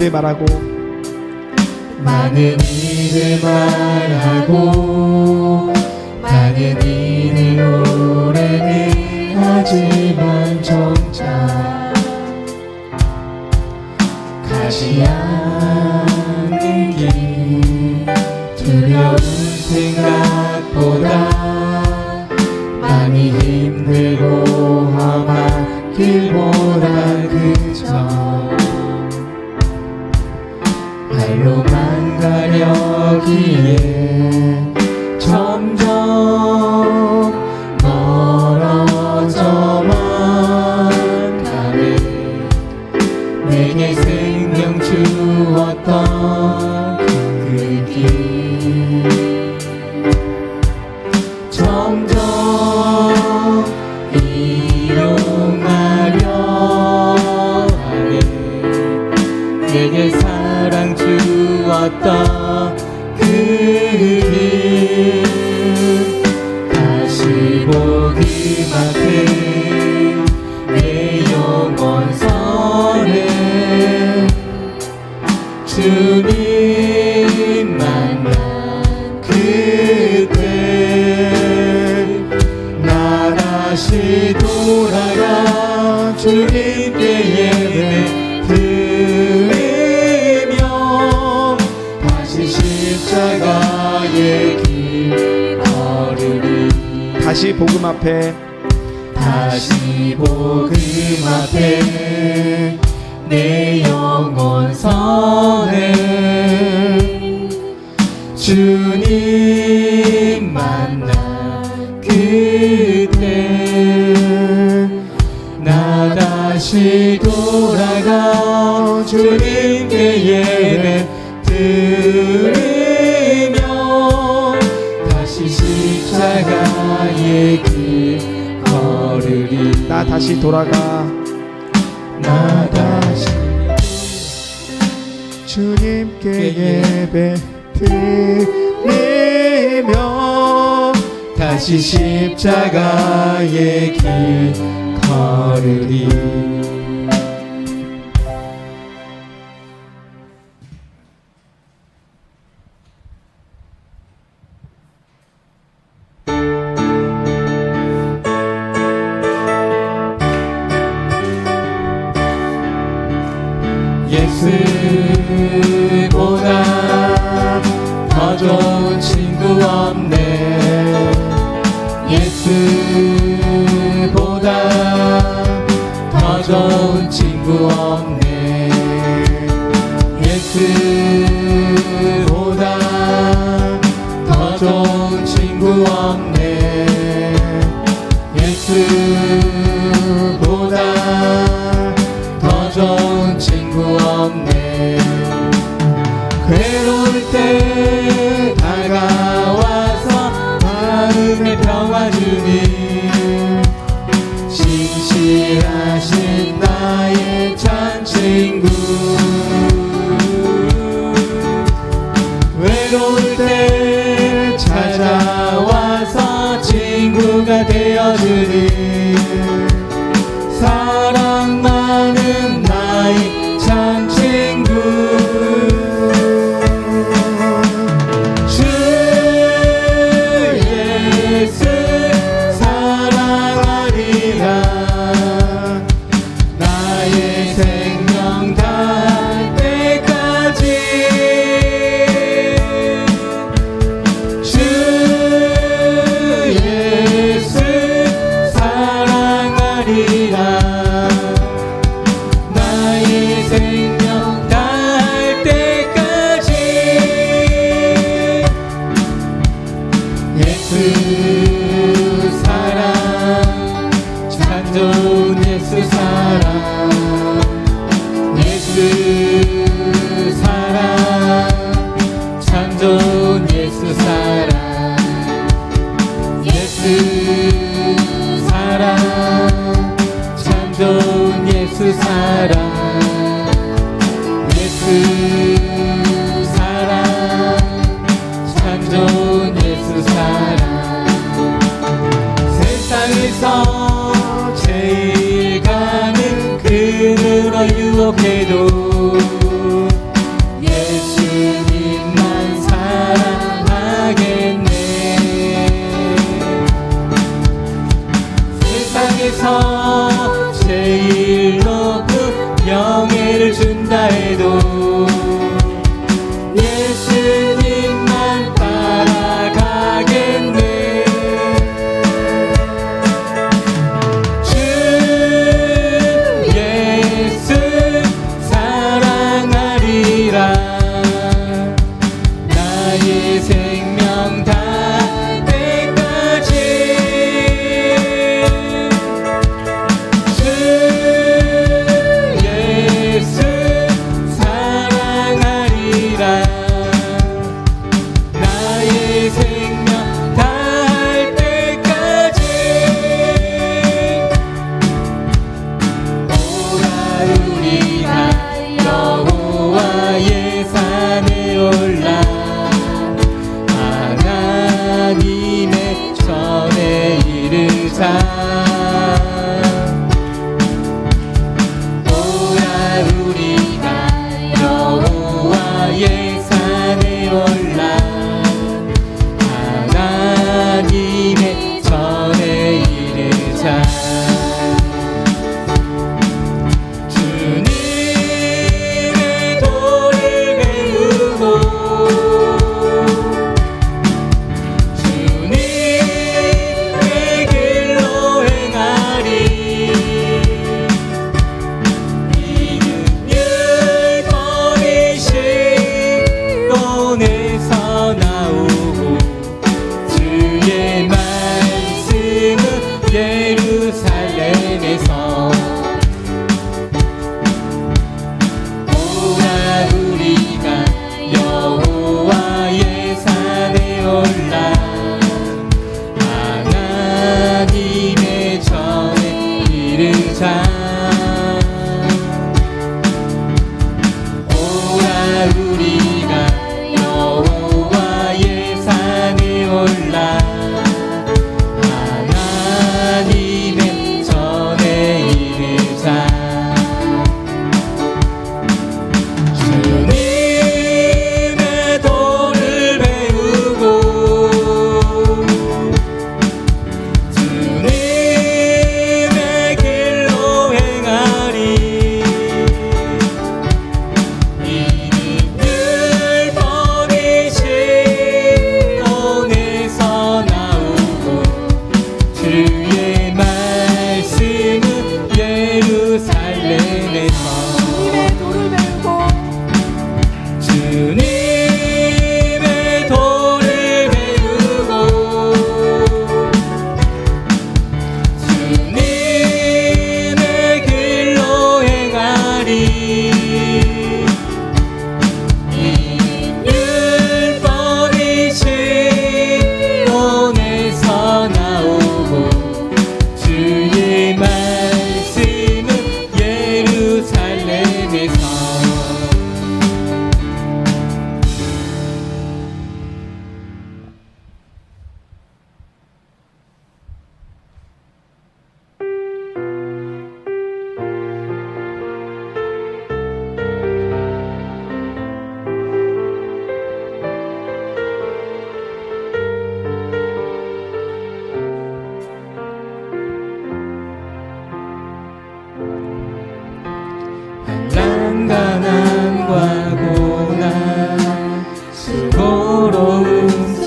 이들 말하고 많은 일을 말하고 많은 일을 노래는 하지만 정작 가지 않는 길 두려운 생각보다 많이 힘들고 험한 길보다 그저 발로만 가려기에 점점 멀어져만 가네. 내게 생명 주었던 그길 점점 이용하려 하네. 내게 주 복음 앞에. 다시 복음 앞에 내 영혼 선에 주님 만난 그때 나 다시 돌아가 주님께 예배 드리 걸으리. 나 다시 돌아가. 나 다시 주님께 예배 드리며 다시 십자가의 길 걸으리 예수보다 더 좋은 친구 없네. 예수보다 더 좋은 친구 없네. 괴로울 때 다가와서 마음의 평화 주님 신실하신 나의 참 친구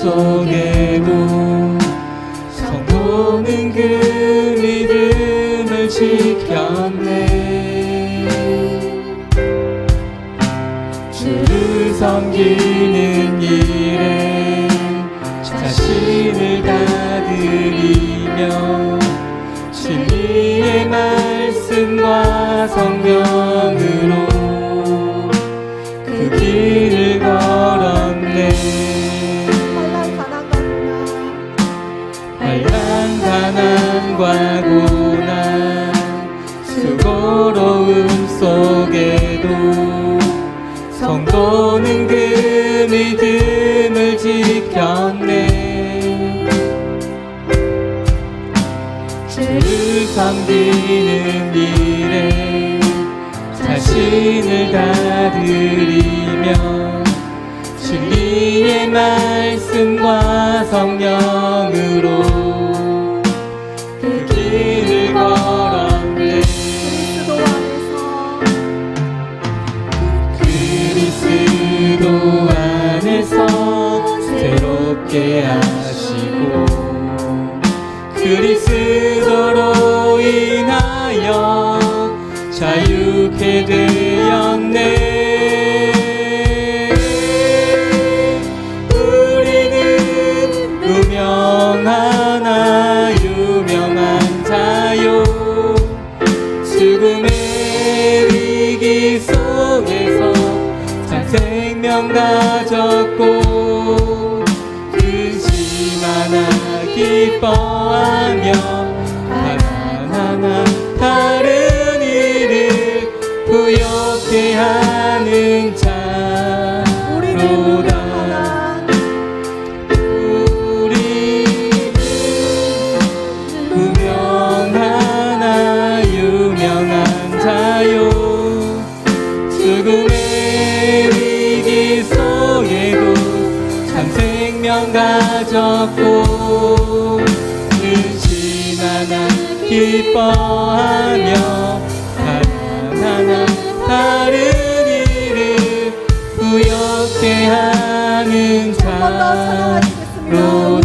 속에도 성도는 그 믿음을 지켰네. 주를 섬기는 일에 자신을 다드리며 진리의 말씀과 성경 말씀과 성령. Oh.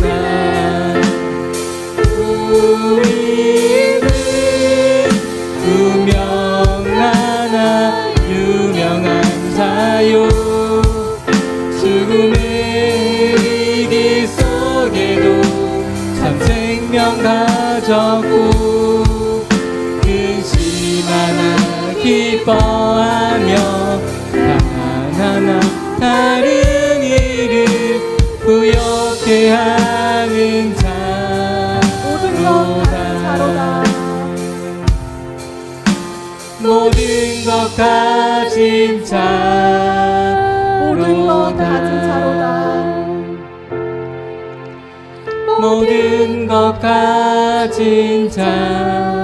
함께하는 자 모든 것 자로다. 모든 것 가진 자 모든 것 가진 자, 모든 것 가진 자